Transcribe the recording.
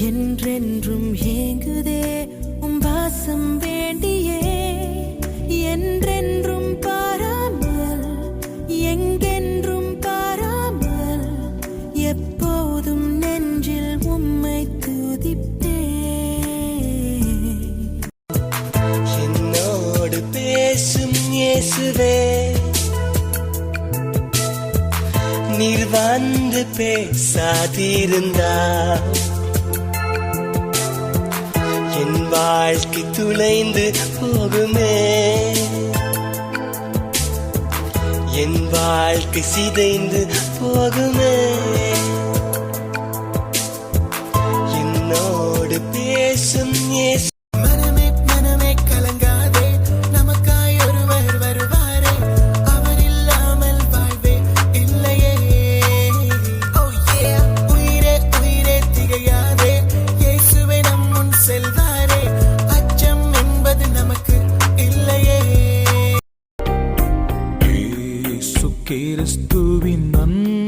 என்றென்றும் ஏங்குதே உம் வாசம் வேண்டியே. என்றென்றும் பாராமல் எங்கென்றும் பாராமல் எப்போதும் நெஞ்சில் உம்மை துதிப்பே. என்னோடு பேசும் இயேசுவே நீர் வந்து பேசாதிருந்தா வாழ்க்கை துளைந்து போகுமே. என் வாழ்க்கை சிதைந்து போகுமே. என்னோடு பேசும் ஏ ക്രിസ്തുവിൻ നന്ദി.